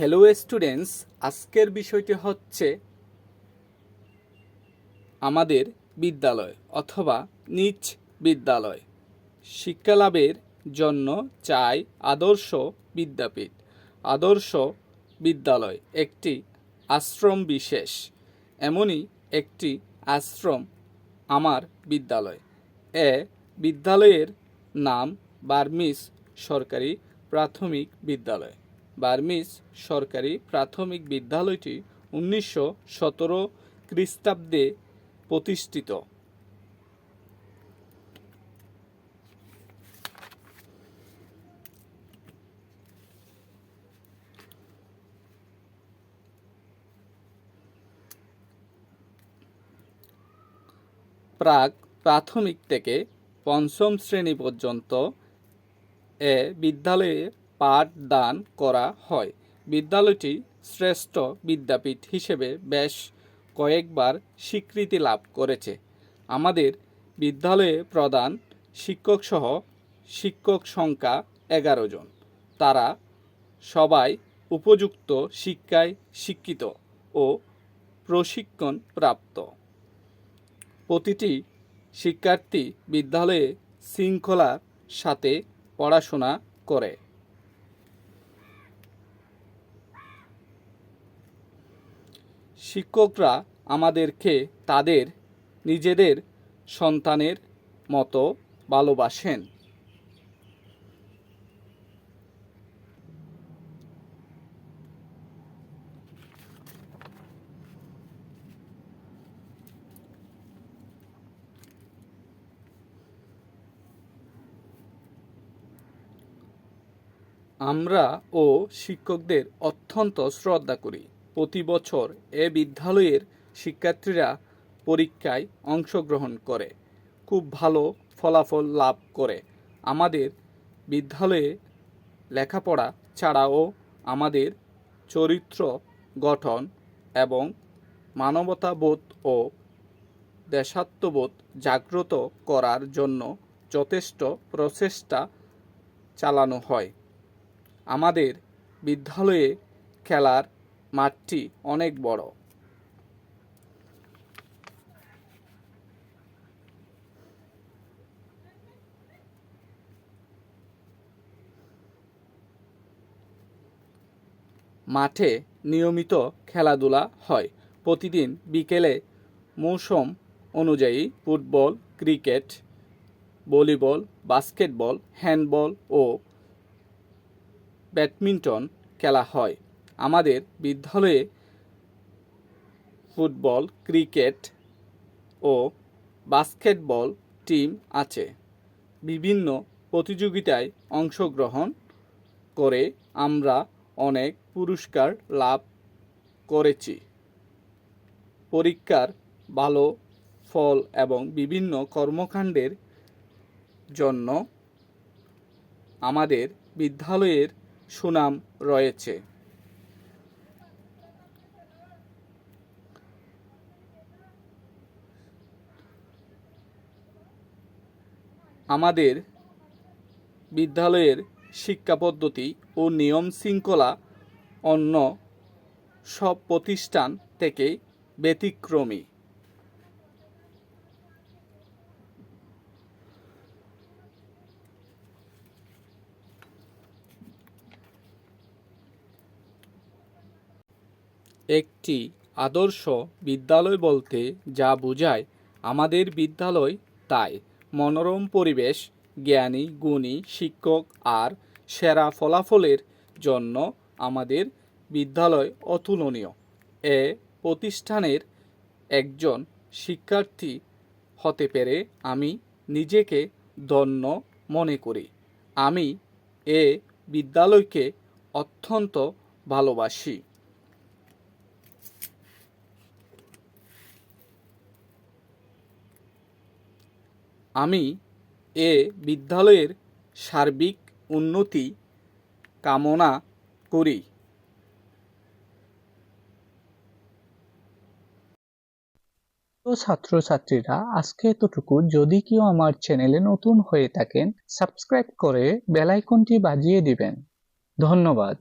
Hello students আজকের বিষয়টি হচ্ছে আমাদের বিদ্যালয় অথবা নিজ বিদ্যালয়। শিক্ষালাভের জন্য চাই আদর্শ বিদ্যাপীঠ, আদর্শ বিদ্যালয়, একটি আশ্রম বিশেষ। এমনই একটি আশ্রম আমার বিদ্যালয়। এ বিদ্যালয়ের নাম বার্মিস সরকারি প্রাথমিক বিদ্যালয়। বার্মিস সরকারি প্রাথমিক বিদ্যালয়টি উনিশশো সতেরো খ্রিস্টাব্দে প্রতিষ্ঠিত। প্রাক প্রাথমিক থেকে পঞ্চম শ্রেণি পর্যন্ত এ বিদ্যালয়ে পাঠদান করা হয়। বিদ্যালয়টি শ্রেষ্ঠ বিদ্যাপীঠ হিসেবে বেশ কয়েকবার স্বীকৃতি লাভ করেছে। আমাদের বিদ্যালয়ে প্রধান শিক্ষকসহ শিক্ষক সংখ্যা এগারো জন। তারা সবাই উপযুক্ত শিক্ষায় শিক্ষিত ও প্রশিক্ষণ প্রাপ্ত প্রতিটি শিক্ষার্থী বিদ্যালয়ে শৃঙ্খলার সাথে পড়াশোনা করে। শিক্ষকরা আমাদেরকে তাদের নিজেদের সন্তানের মতো ভালোবাসেন। আমরা ও শিক্ষকদের অত্যন্ত শ্রদ্ধা করি। প্রতি বছর এ বিদ্যালয়ের শিক্ষার্থীরা পরীক্ষায় অংশগ্রহণ করে। খুব ভালো ফলাফল লাভ করে। আমাদের বিদ্যালয়ে লেখাপড়া ছাড়াও আমাদের চরিত্র গঠন এবং মানবতাবোধ ও দেশাত্মবোধ জাগ্রত করার জন্য যথেষ্ট প্রচেষ্টা চালানো হয়। আমাদের বিদ্যালয়ে খেলার মাঠটি অনেক বড়। মাঠে নিয়মিত খেলাধুলা হয়। প্রতিদিন বিকেলে মৌসুম অনুযায়ী football, cricket, volleyball, basketball, handball ও ব্যাডমিন্টন খেলা হয়। আমাদের বিদ্যালয়ে ফুটবল, ক্রিকেট ও বাস্কেটবল টিম আছে। বিভিন্ন প্রতিযোগিতায় অংশগ্রহণ করে আমরা অনেক পুরস্কার লাভ করেছি। পরীক্ষার ভালো ফল এবং বিভিন্ন কর্মকাণ্ডের জন্য আমাদের বিদ্যালয়ের সুনাম রয়েছে। আমাদের বিদ্যালয়ের শিক্ষা পদ্ধতি ও নিয়ম শৃঙ্খলা অন্য সব প্রতিষ্ঠান থেকে ব্যতিক্রমী। একটি আদর্শ বিদ্যালয় বলতে যা বোঝায় আমাদের বিদ্যালয় তাই। মনোরম পরিবেশ, জ্ঞানী, গুণী, শিক্ষক আর সেরা ফলাফলের জন্য আমাদের বিদ্যালয় অতুলনীয়। এ প্রতিষ্ঠানের একজন শিক্ষার্থী হতে পেরে আমি নিজেকে ধন্য মনে করি। আমি এ বিদ্যালয়কে অত্যন্ত ভালোবাসি। আমি এ বিদ্যালয়ের সার্বিক উন্নতি কামনা করি। তো ছাত্রছাত্রীরা, আজকে এতটুকু। যদি কেউ আমার চ্যানেলে নতুন হয়ে থাকেন, সাবস্ক্রাইব করে বেল আইকনটি বাজিয়ে দিবেন। ধন্যবাদ।